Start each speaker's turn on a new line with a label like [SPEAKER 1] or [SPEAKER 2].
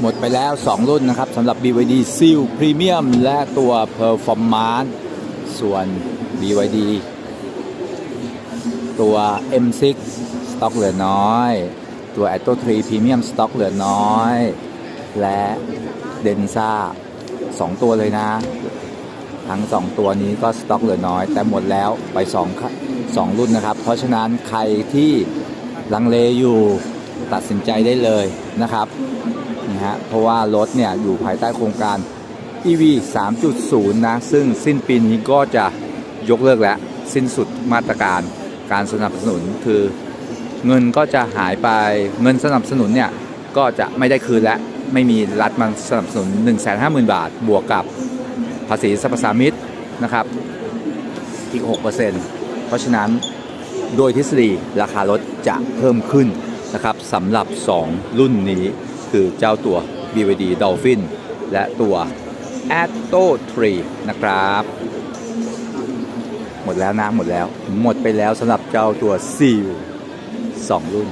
[SPEAKER 1] หมดไปแล้ว 2 รุ่นนะครับสำหรับ BYD Seal Premium และตัว Performance ส่วน BYD ตัว M6 สต็อกเหลือน้อย ตัว Atto 3 Premium สต็อกเหลือน้อย และ Denza 2ตัวเลยนะ ทั้ง 2 ตัวนี้ก็สต็อกเหลือน้อย แต่หมดแล้วไป2ค่ะ2รุ่นนะครับ เพราะฉะนั้นใครที่ลังเลอยู่ ตัดสินใจได้เลยนะครับนะฮะเพราะว่ารถเนี่ยอยู่ภายใต้โครงการ EV 3.0 นะ ซึ่งสิ้นปีนี้ก็จะยกเลิกแล้ว สิ้นสุดมาตรการการสนับสนุนคือเงินก็จะหายไปเงินสนับสนุนเนี่ยก็จะไม่ได้คืนแล้วไม่มีรัฐมาสนับสนุน 150,000 บาท บวกกับภาษีสรรพสามิตนะครับอีก 6%เพราะฉะนั้นโดยทฤษฎีราคารถจะเพิ่มขึ้น นะครับสำหรับ 2 รุ่นนี้คือเจ้าตัว BVD Dolphin และตัว Atto 3 นะครับ หมดแล้วนะหมดแล้ว หมดไปแล้วสำหรับเจ้าตัว Seal 2 รุ่น